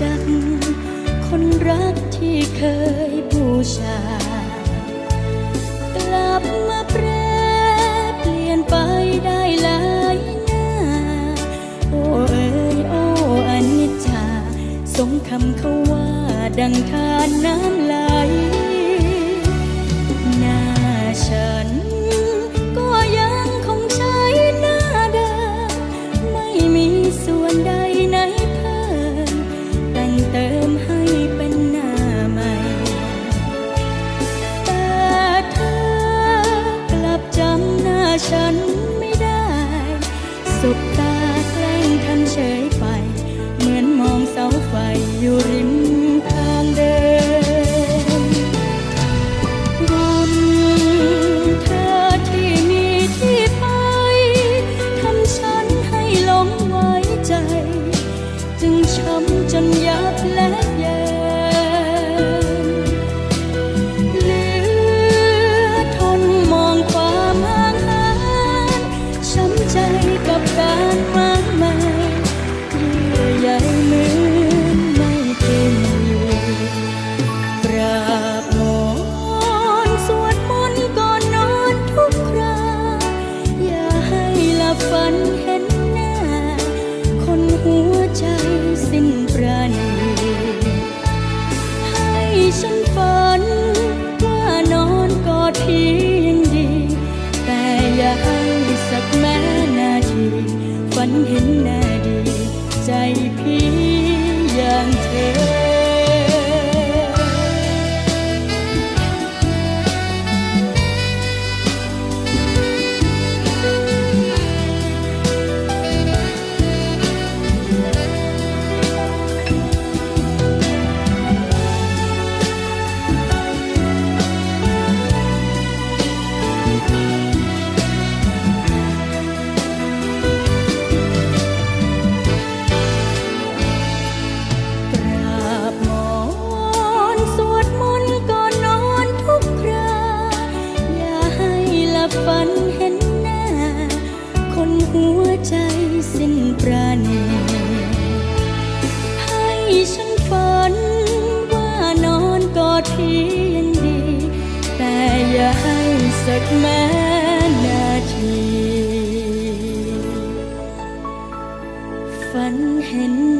จัก คนรักที่เคยบูชา กลับมาแปรเปลี่ยนไปได้หลายหน้า โอ้เอ๋ยโอ้อนิจจา สมคำเขาว่าดังทานน้ำไหลหน้าฉัน เห็นหน้าดี ใจพี่อย่างเธอ ที่ยังดี แต่อย่าให้สักแม้นาที ฝันเห็น